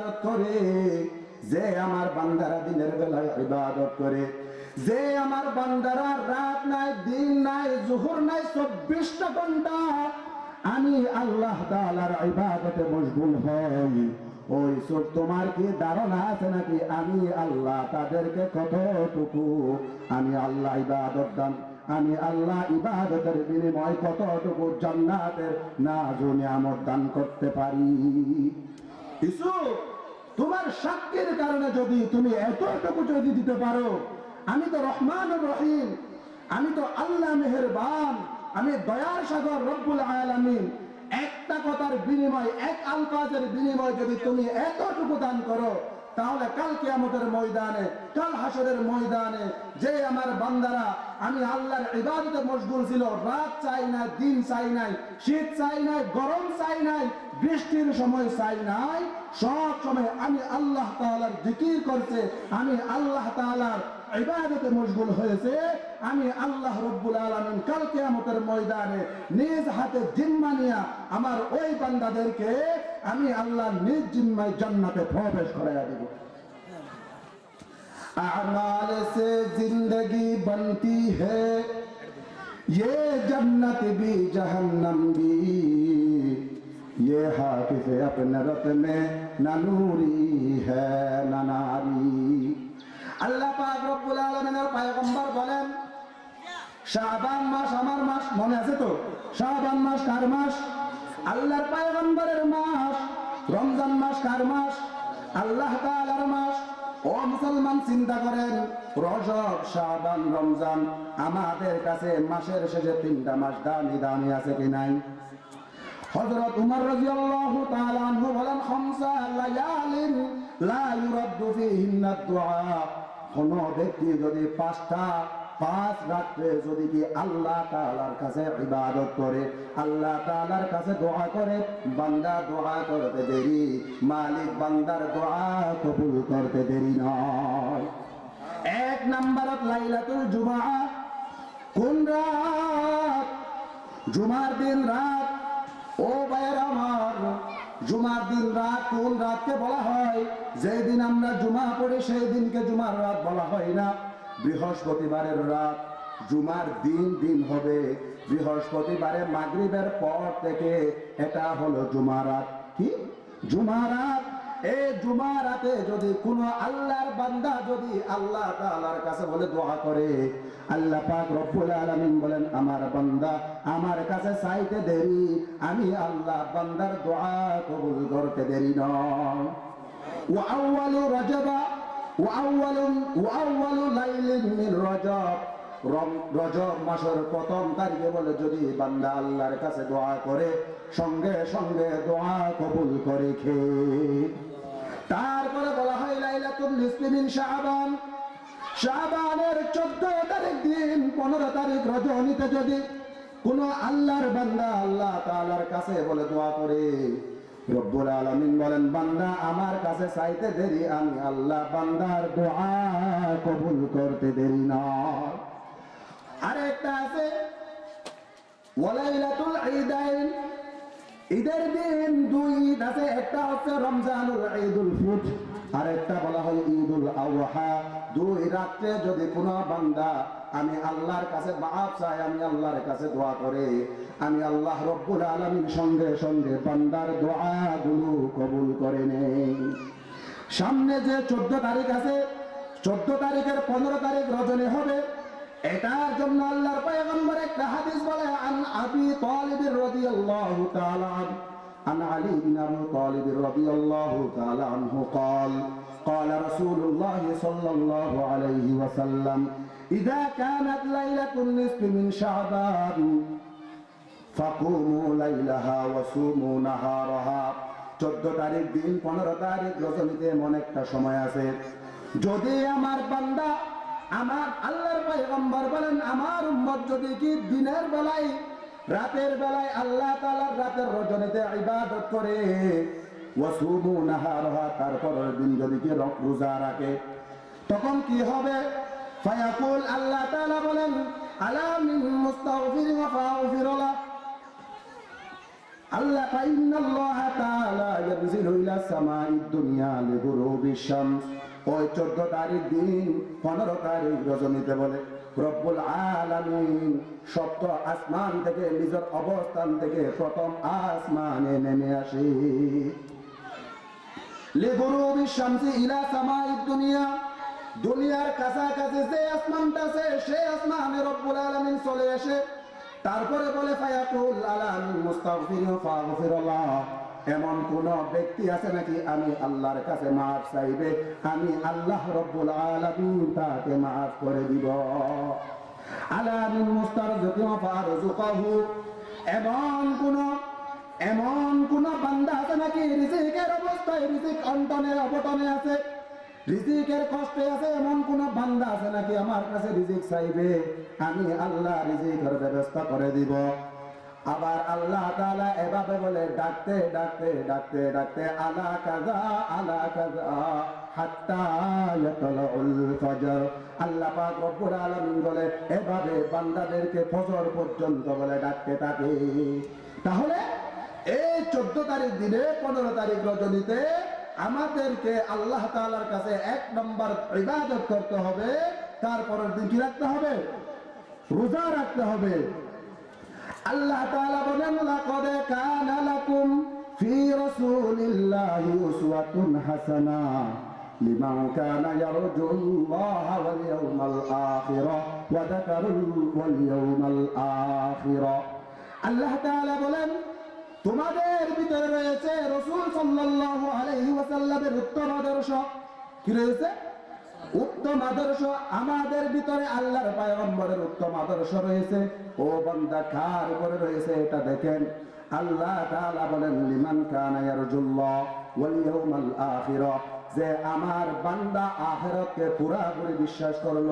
ইবাদত করে, যে আমার বান্দারা দিনের বেলায় ইবাদত করে, যে আমার বান্দারা রাত নাই, দিন নাই, জোহর নাই, চব্বিশটা ঘণ্টা আমি আল্লাহ তাআলার ইবাদতে মশগুল হই। ওই সব তোমার কি ধারণা আছে নাকি? আমি আল্লাহ তাদেরকে কতটুকু? আমি আল্লাহ ইবাদত দান, আমি আল্লাহ ইবাদতের বিনিময় কতটুকু জান্নাতের নাজু নিয়ামত দান করতে পারি? তোমার শক্তির কারণে যদি তুমি এতটুকু যদি দিতে পারো, আমি তো রহমান রহিম, আমি তো আল্লাহ মেহেরবান, আমি দয়ার সাগর রব্বুল আলামিন। একটা কথার বিনিময়, এক আলফাজের বিনিময় যদি তুমি এতটুকু দান করো তাহলে কাল কিয়ামতের ময়দানে, কাল হাসরের ময়দানে যে আমার বান্দারা, আমি আল্লাহর ইবাদতে মশগুল ছিল, রাত চাই না দিন চাই নাই, শীত চাই নাই, গরম চাই নাই, বৃষ্টির সময় চাই নাই, সব সময় আমি আল্লাহ তাআলার জিকির করছে, আমি আল্লাহ তাআলার ইবাদতে মশগুল হয়েছে, আমি আল্লাহ রব্বুল আলমিন কাল কেয়ামতের ময়দানে নিজ হাতে জিম্মা নিয়া আমার ওই বান্দাদেরকে আমি আল্লাহ নিজ জিম্মায় জান্নাতে প্রবেশ করাইয়া দেব। اعمال سے زندگی بنتی ہے یہ جنت بھی جہنم بھی یہ حافظ اپنے আল্লাহ পাক রব্বুল আলামিনের পয়গম্বর বলেন, শাবান মাস আমার মাস, মনে আছে তো? শাবান মাস কার মাস? আল্লাহর পয়গম্বরের মাস। রমজান মাস কার মাস? আল্লাহ তাআলার মাস। ও মুসলমান, চিন্তা করেন, রজব, শাবান, রমজান আমাদের কাছে মাসের শেষে তিনটা মাস দামি দামি আছে কি নাই? হযরত উমর রাদিয়াল্লাহু তাআলা আনহু বলেন, খামসা লায়ালিন লা ইউরাদ্দু ফীহিন্না দুআ কোন ব্যক্তি যদি পাঁচটা, পাঁচ রাত্রে যদি কি আল্লাহ তাআলার কাছে ইবাদত করে, আল্লাহ তাআলার কাছে দোয়া করে, বান্দা দোয়া করতে দেরি, মালিক বান্দার দোয়া কবুল করতে দেরি নয়। এক নাম্বারত লাইলাতুল জুমআ। কোন রাত? জুমার দিন রাত? ও ভাইয়ের আমার। জুমার দিন রাত, কোন রাতকে বলা হয়? যেই দিন আমরা জুমা পড়ি, সেই দিনকে জুমার রাত বলা হয় না। বৃহস্পতিবারের রাত, জুমার দিন দিন হবে। বৃহস্পতিবারে মাগরিবের পর থেকে এটা হলো জুমারাত কি? জুমারাত এই জুমা রাতে যদি কোনো আল্লাহর বান্দা যদি আল্লাহ তাআলার কাছে বলে দোয়া করে, আল্লাহ পাক রব্বুল আলামিন বলেন, আমার বান্দা, আমার কাছে চাইতে দেরি। আমি আল্লাহ বান্দার দোয়া কবুল করতে দেরি নয়। ওয়া আউয়ালু রজবা, ওয়া আউয়ালু ওয়া আউয়ালু লাইলিন মিন রজব। রজব মাসের প্রথম তারিখে বলে যদি বান্দা আল্লাহর কাছে দোয়া করে, সঙ্গে সঙ্গে দোয়া কবুল করে খেয়ে তারপরে বলা হয় লাইলাতুল নিসফি মিন শাবান। শাবানের 14 তারিখ দিন 15 তারিখ রজনীতে যদি কোন আল্লাহর বান্দা আল্লাহ তাআলার কাছে বলে দোয়া করে, রব্বুল আলামিন বলেন, বান্দা, আমার কাছে চাইতে দেরি, আমি আল্লাহ বান্দার দোয়া কবুল করতে দেরি না। আরেকটা আছে, ওয়ালাইলাতুল ঈদাইন। ঈদের দিন দুই ঈদ আছে, একটা হচ্ছে রমজানুল ঈদুল ফিতর, আর একটা বলা হয় ঈদুল আওহা দুই রাত্রে যদি কোনো বান্দা, আমি আল্লাহর কাছে মাফ চাই, আমি আল্লাহর কাছে দোয়া করে, আমি আল্লাহ রব্বুল আলামিন সঙ্গে সঙ্গে বান্দার দোয়াগুলো কবুল করে নেই। সামনে যে চোদ্দ তারিখ আছে, চোদ্দ তারিখের পনেরো তারিখ রজনী হবে এটার জন্য আল্লাহর পয়গম্বর একটা হাদিস বলে আন আবি তালিব রাদিয়াল্লাহু তাআলা আন عن علي بن ابي طالب رضي الله تعالى عنه قال قال رسول الله صلى الله عليه وسلم اذا كانت ليله النصف من شعبان ফাকুমু লাইলাহা ওয়াসুমু নাহারাহা চোদ্দ তারিখ দিন পনেরো তারিখ রজনীতে এমন একটা সময় আছে যদি আমার বান্দা আমার আল্লাহর পয়গম্বর বলেন, আমার উম্মত যদি কি দিনের বেলায়, রাতের বেলায় আল্লাহ তাআলার রাতের রজনীতে ইবাদত করে, ওয়াসুমু নাহারাহা দিন যদি কি রোজা রাখে, তখন কি হবে? ফায়াকুল, আল্লাহ তাআলা বলেন, আলা মিন মুস্তাগফিরিন ওয়া ফাগফির লাহ। আল্লাহ ফাইনাল্লাহ তাআলা ইয়ানজিলু ইলা সামাইদ দুনিয়া লিগুরুবি শামস। ওই 14 তারিখ দিন 15 তারিখ রজনীতে বলে, রব্বুল আলামিন, সপ্ত আসমান থেকে নিজের অবস্থান থেকে প্রথম আসমানে নেমে আসে। শামসি ইলা সামাইদ দুনিয়া, দুনিয়ার কাছাকাছি যে আসমানটা আলামিন চলে আসে। তারপরে বলে, ফায়াকুল আলামিন মুস্তাগফির ফাগফিরাল্লাহ। এমন কোন ব্যক্তি আছে নাকি আমি আল্লাহর কাছে মাফ চাইবে? আমি আল্লাহ রব্বুল আলামিন তাকে মাফ করে দিব। আলামিন মুস্তারজিকিন ফারজুকাহু এমন কোন এমন কোন বান্দা আছে নাকি রিজিকের অবস্থায় রিজিক অন্টনের অবটনে আছে? রিজিকের কষ্টে আছে, এমন কোন বান্দা আছে নাকি আমার কাছে রিজিক চাইবে? আমি আল্লাহ রিজিকের ব্যবস্থা করে দিব। আবার আল্লাহ তাআলা এভাবে বলে, ডাকতে ডাকতে ডাকতে ডাকতে, আলা কাজা আলা কাজা আল্লাহ এভাবে পর্যন্ত বলে ডাকতে তাহলে এই চোদ্দ তারিখ দিনে পনেরো তারিখ আমাদেরকে আল্লাহ কাছে এক নম্বর ইবাদত করতে হবে। তারপরের দিন কি রাখতে হবে? রোজা রাখতে হবে। আল্লাহ তাআলা বলেন, লাকাদ কানা লাকুম ফি রাসূলিল্লাহি উসওয়াতুন হাসানা লিমান কানা ইয়ারজুল্লাহ ওয়াল ইয়াউমাল আখিরা ওয়া যাকারুল ওয়াল ইয়াউমাল আখিরা। আল্লাহ তাআলা বলেন, তোমাদের ভিতরে রয়েছে রাসূল সাল্লাল্লাহু আলাইহি ওয়াসাল্লামের উত্তম আদর্শ কি রয়েছে? উত্তম আদর্শ আমাদের ভিতরে আল্লাহর পায়গম্বরের উত্তম আদর্শ রয়েছে। ও বান্দা, কার উপরে রয়েছে এটা দেখেন। আল্লাহ তাআলা বলেন, লিমান কানা ইয়ারজুল্লাহ ওয়াল ইয়াউমাল আখিরা। যে আমার বান্দা আখিরাতকে পুরাপুরি বিশ্বাস করল,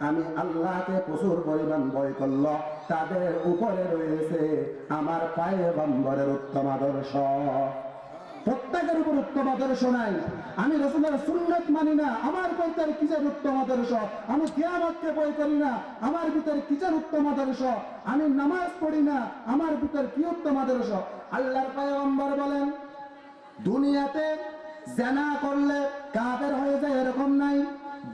আমি আল্লাহকে প্রচুর পরিমাণ ভয় করল, তাদের উপরে রয়েছে আমার পায়গম্বরের উত্তম আদর্শ। প্রত্যেকের উপর উত্তম আদর্শ নাই। আমি রসুলের সুন্নত মানি না, আমার ভিতরে কিসের উত্তম আদর্শ? আমি কিয়ামতকে বই করি না, আমার ভিতরে কিসের উত্তম আদর্শ? আমি নামাজ পড়ি না, আমার ভিতরে কি উত্তম আদর্শ? আল্লাহর পয়গম্বর বলেন, দুনিয়াতে জানা করলে কাফের হয়ে যায় এরকম নাই,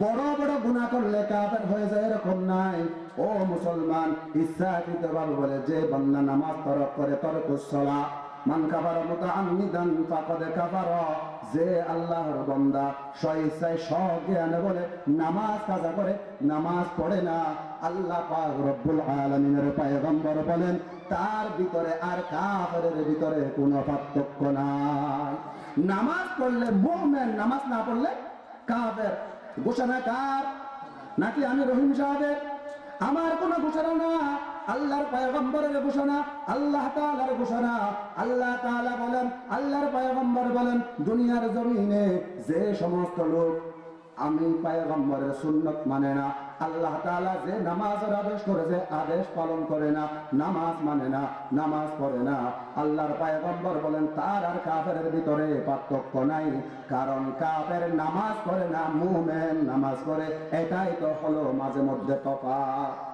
বড় বড় গুনাহ করলে কাফের হয়ে যায় এরকম নাই। ও মুসলমান ইচ্ছাকৃত ভাবে বলে, যে বান্দা নামাজ তরফ করে তরকুস সালাহ মান কাফারা মুতাআম্মিদান ফাকাদ কাফারা। যে আল্লাহর বান্দা স্বইচ্ছায় সজ্ঞানে বলে, নামাজ কাজা করে, নামাজ পড়ে না। আল্লাহ পাক রব্বুল আলামিনের পয়গম্বর বলেন, তার ভিতরে আর কাফেরের ভিতরে কোনো পার্থক্য নাই। নামাজ পড়লে মুমিন, নামাজ না পড়লে কাফের। ঘোষণা কার? নাকি আমি রহিম সাহেবের? আমার কোনো ঘোষণা না। আল্লাহর পয়গম্বরের ঘোষণা, আল্লাহ তাআলার ঘোষণা। আল্লাহ তাআলা বলেন, আল্লাহর পয়গম্বর বলেন, দুনিয়ার জমিনে যে সমস্ত লোক আমি পয়গম্বরের সুন্নত মানে না, আল্লাহ তাআলা যে নামাজের আদেশ করেছে, আদেশ পালন করে না, নামাজ মানে না, নামাজ পড়ে না। আল্লাহর পায়গম্বর বলেন, তার আর কাফেরের ভিতরে পার্থক্য নাই, কারণ কাফের নামাজ পড়ে না, মুমেন নামাজ পড়ে, এটাই তো হলো মাঝে মধ্যে তফাৎ।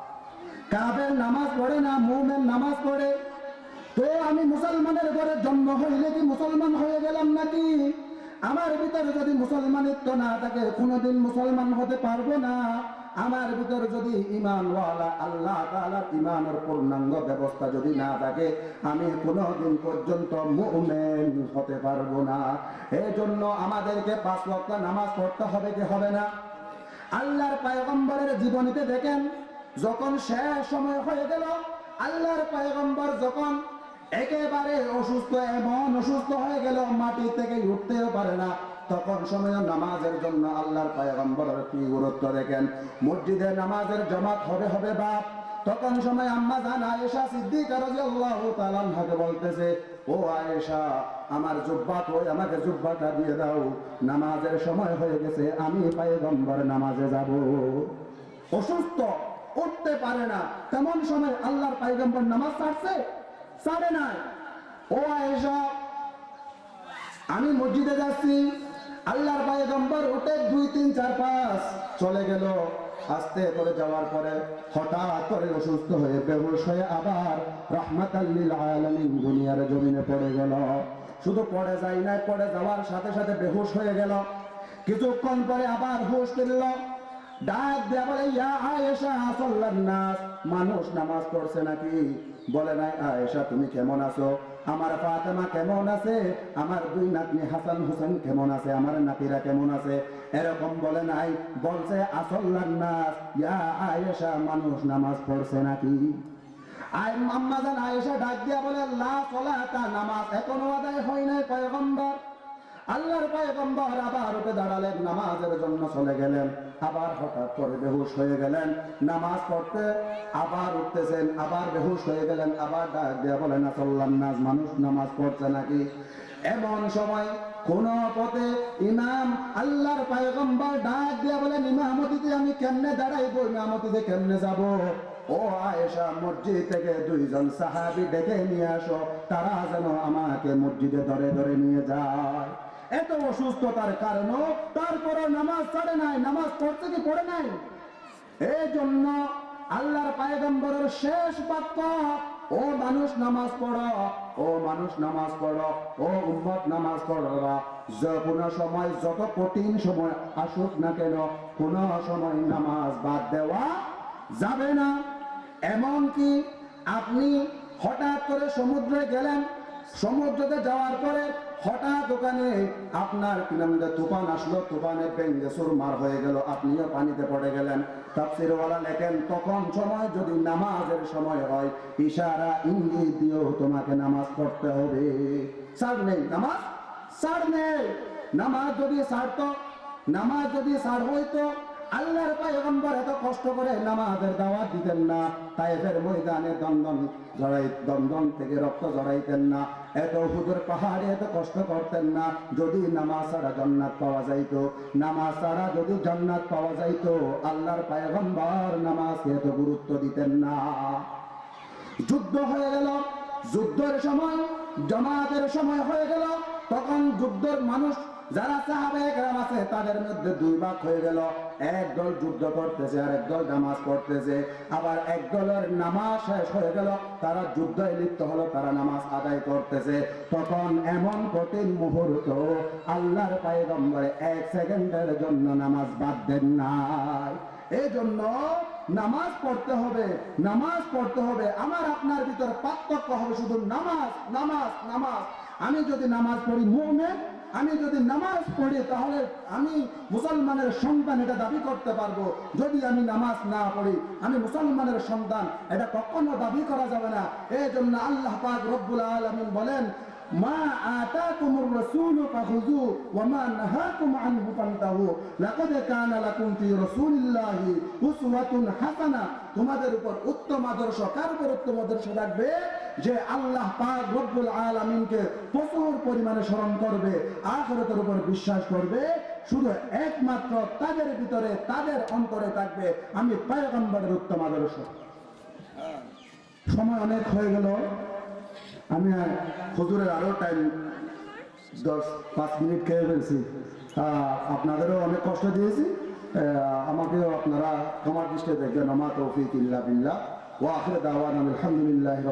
কাবের নামাজ পড়ে না, মুমেন নামাজ পড়ে। তো আমি মুসলমানের ঘরে জন্ম হইলে কি মুসলমান হয়ে গেলাম নাকি? আমার ভিতরে যদি মুসলমানিত্ব না থাকে, কোনোদিন মুসলমান হতে পারব না। আমার ভিতরে যদি ইমানওয়ালা আল্লাহ তাআলার ইমানের পূর্ণাঙ্গ ব্যবস্থা যদি না থাকে, আমি কোনোদিন পর্যন্ত মুমিন হতে পারব না। এই জন্য আমাদেরকে পাঁচ ওয়াক্ত নামাজ পড়তে হবে কি হবে না? আল্লাহর পায়গম্বরের জীবনীতে দেখেন যখন শেষ সময় হয়ে গেল, আল্লাহর পায়গম্বর যখন একেবারে অসুস্থ, এমন অসুস্থ হয়ে গেল, মাটি থেকে উঠতেও পারে না, তখন সময় নামাজের জন্য আল্লাহর পায়গম্বরের কি গুরুত্ব দেখেন? মসজিদে নামাজের জমাত হবে হবে বাপ। তখন সময় আম্মা জান আয়েশা সিদ্দিকা রাদিয়াল্লাহু তাআলা আনহাকে বলতেছে, ও আয়েশা, আমার জুব্বা হই আমাকে জুব্বাটা দিয়ে দাও। নামাজের সময় হয়ে গেছে, আমি পায়গম্বর নামাজে যাব। অসুস্থ। উঠতে পারে না। তেমন সময় আল্লাহর পায়গম্বর নামাজ ছাড়ছে? ছাড়ে নাই। ও আয়েশা, আমি মসজিদে যাচ্ছি। আল্লাহর পায়গম্বর উঠে দুই, তিন, চার, পাঁচ চলে গেল। আস্তে করে যাওয়ার পরে হঠাৎ করে অসুস্থ হয়ে বেহুশ হয়ে আবার রহমাতাল্লিল আলামিন দুনিয়ার জমিনে পড়ে গেল। শুধু পড়ে যায় না পড়ে যাওয়ার সাথে সাথে বেহুশ হয়ে গেল। কিছুক্ষণ পরে আবার হুশ ফিরল। ডাক দেয়া বলে, ইয়া আয়েশা নাস। মানুষ নামাজ পড়ছে নাকি? বলে, নাই আয়েশা, তুমি কেমন আছো? আমার ফাতেমা কেমন আছে? আমার দুই নাতনি হাসান হোসেন কেমন আছে? আমার নাতিরা কেমন আছে? এরকম বলে, নাই। বলছে, আসল্লান নাস। ইয়া আয়েশা, মানুষ নামাজ পড়ছে নাকি? জান, আয়েশা ডাক দিয়া বলে, লা সলাতা, নামাজ এখনও আদায় হয় নাই, পয়গম্বর। আল্লাহর পয়গম্বর আবার উঠে দাঁড়ালেন, নামাজের জন্য চলে গেলেন। আবার হঠাৎ করে বেহুশ হয়ে গেলেন। নামাজ পড়তে আবার উঠতেছেন, আবার বেহুশ হয়ে গেলেন। আবার ডাক দিয়া বলেন আসল্লান নাজ মানুষ, নামাজ পড়ছে নাকি? এমন সময় কোন পথে ইমাম আল্লাহর পয়গম্বর ডাক দিয়া বলেন, ইমামতিতে আমি কেমনে দাঁড়াইবো? ইমামতিতে কেমনে যাব? ও আয়েশা, মসজিদ থেকে দুইজন সাহাবি ডেকে নিয়ে আসো। তারা যেন আমাকে মসজিদে ধরে ধরে নিয়ে যায়। এত অসুস্থতার কারণে তারপরে নামাজ ছাড়ে নাই, নামাজ পড়তে কি পড়ে নাই? এই জন্য আল্লাহর পায়গম্বরের শেষ বাক্য, ও মানুষ নামাজ পড়ো, ও মানুষ নামাজ পড়ো, ও উম্মত নামাজ পড়ো কোনো সময়, যত কঠিন সময় আসুক না কেন, কোন সময় নামাজ বাদ দেওয়া যাবে না। এমনকি আপনি হঠাৎ করে সমুদ্রে গেলেন সমুদ্রতে যাওয়ার পরে হঠাৎ ওখানে আপনার কি তুফান আসলো, তুফানে বেঙ্গে মার হয়ে গেল, আপনিও পানিতে পড়ে গেলেন। তাফসিরওয়ালা লেখেন, তখন সময় যদি নামাজের সময় হয়, ইশারা ইঙ্গিত দিয়েও তোমাকে নামাজ পড়তে হবে। সার নেই, নামাজ? সার নেই। নামাজ যদি সারতো নামাজ যদি সার হইতো আল্লাহর পয়গম্বর এত কষ্ট করে নামাজের দাওয়াত দিতেন না তাইফের ময়দানে দন্দন জড়াই দন্দন থেকে রক্ত জড়াইতেন না, এত হুদুর পাহাড়ে এত কষ্ট করতেন না, যদি নামাজ ছাড়া জান্নাত পাওয়া যাইতো। নামাজ ছাড়া যদি জান্নাত পাওয়া যাইতো, আল্লাহর পয়গম্বর নামাজকে এত গুরুত্ব দিতেন না। যুদ্ধ হয়ে গেল, যুদ্ধের সময়, জমাতের সময় হয়ে গেল, তখন যুদ্ধের মানুষ যারা সাহাবে গ্রাম আছে, তাদের মধ্যে দুই ভাগ হয়ে গেল। এক দল যুদ্ধ করতেছে আর এক দল নামাজ পড়তেছে। আবার এক দলের নামাজ শেষ হয়ে গেল, তারা যুদ্ধে লিপ্ত হলো, তারা নামাজ আদায় করতেছে। তখন এমন কঠিন মুহূর্ত, আল্লাহর পায়গম্বরে এক সেকেন্ডের জন্য নামাজ বাদ দেন নাই। এই জন্য নামাজ পড়তে হবে, নামাজ পড়তে হবে। আমার আপনার ভিতর পার্থক্য হবে শুধু নামাজ নামাজ নামাজ। আমি যদি নামাজ পড়ি, মুমেন আমি যদি নামাজ পড়ি, তাহলে আমি মুসলমানের সন্তান এটা দাবি করতে পারব। যদি আমি নামাজ না পড়ি, আমি মুসলমানের সন্তান, এটা কখনো দাবি করা যাবে না। এই জন্য আল্লাহ পাক রব্বুল আলমিন বলেন, মা তোমাদের উপর উত্তম আদর্শ, কার উপর উত্তম আদর্শ রাখবে? যে আল্লাহ পাক রব্বুল আলামিনকে প্রচুর পরিমাণে স্মরণ করবে, আখিরাতের উপর বিশ্বাস করবে, শুধু একমাত্র তাদের ভিতরে তাদের অন্তরে থাকবে। আমি পয়গম্বরের উত্তম আদর্শ। সময় অনেক হয়ে গেল। আমি হুজুরের আরও টাইম দশ, পাঁচ মিনিট খেয়ে ফেলছি। আপনাদেরও অনেক কষ্ট দিয়েছি। আমাকেও আপনারা ক্ষমার দৃষ্টিতে দেখবেন। আমার তৌফিক ইল্লা বিল্লাহ। ওয়া আখির দাওয়ানা আলহামদুলিল্লাহি